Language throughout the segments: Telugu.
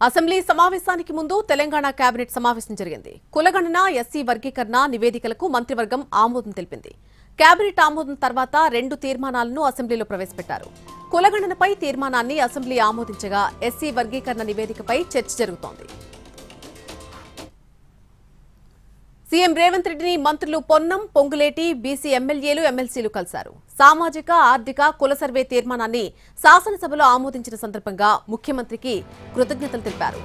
అసెంబ్లీ సమావేశానికి ముందు తెలంగాణ కేబినెట్ సమావేశం జరిగింది. కులగణన ఎస్సీ వర్గీకరణ నివేదికలకు మంత్రివర్గం ఆమోదం తెలిపింది. కేబినెట్ ఆమోదం తర్వాత రెండు తీర్మానాలను అసెంబ్లీలో ప్రవేశపెట్టారు. కులగణనపై తీర్మానాన్ని అసెంబ్లీ ఆమోదించగా ఎస్సీ వర్గీకరణ నివేదికపై చర్చ జరుగుతోంది. సీఎం రేవంత్ రెడ్డిని మంత్రులు పొన్నం పొంగులేటి బీసీ ఎమ్మెల్యేలు ఎమ్మెల్సీలు కలిశారు. సామాజిక ఆర్థిక కుల సర్వే తీర్మానాన్ని శాసనసభలో ఆమోదించిన సందర్భంగా ముఖ్యమంత్రికి కృతజ్ఞతలు తెలిపారు.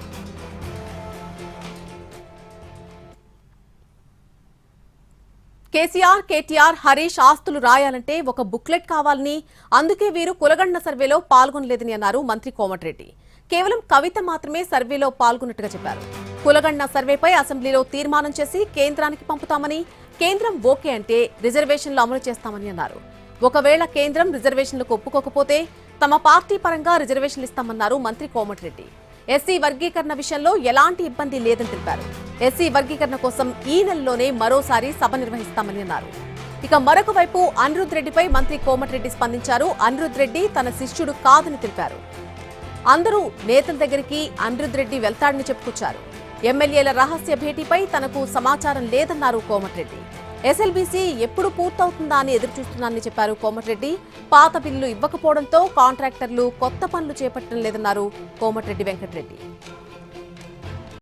కేసీఆర్ కేటీఆర్ హరీష్ ఆస్తులు రాయాలంటే ఒక బుక్లెట్ కావాలని అందుకే వీరు కులగండ సర్వేలో పాల్గొనలేదని అన్నారు మంత్రి కోమటిరెడ్డి. కేవలం కవిత మాత్రమే సర్వేలో పాల్గొన్నట్టుగా చెప్పారు. కులగణన సర్వేపై అసెంబ్లీలో తీర్మానం చేసి కేంద్రానికి పంపుతామని కేంద్రం ఓకే అంటే రిజర్వేషన్లు అమలు చేస్తామని అన్నారు. ఒకవేళ కేంద్రం రిజర్వేషన్లకు ఒప్పుకోకపోతే తమ పార్టీ పరంగా రిజర్వేషన్లు ఇస్తామన్నారు మంత్రి కోమటిరెడ్డి. ఎస్సీ వర్గీకరణ విషయంలో ఎలాంటి ఇబ్బంది లేదని తెలిపారు. ఎస్సీ వర్గీకరణ కోసం ఈ నెలలోనే మరోసారి సభ నిర్వహిస్తామని అన్నారు. ఇక మరొక వైపు అనిరుద్ రెడ్డిపై మంత్రి కోమటిరెడ్డి స్పందించారు. అనిరుద్ రెడ్డి తన శిష్యుడు కాదని తెలిపారు. అందరూ నేతల దగ్గరికి అనిరుద్ రెడ్డి వెళ్తాడని చెప్పుకొచ్చారు. ఎమ్మెల్యేల రహస్య భేటీపై తనకు సమాచారం లేదన్నారు కోమటిరెడ్డి. ఎస్ఎల్బీసీ ఎప్పుడు పూర్తవుతుందా అని ఎదురుచూస్తున్నానని చెప్పారు కోమటిరెడ్డి. పాత బిల్లులు ఇవ్వకపోవడంతో కాంట్రాక్టర్లు కొత్త పనులు చేపట్టడం లేదన్నారు కోమటిరెడ్డి వెంకటరెడ్డి.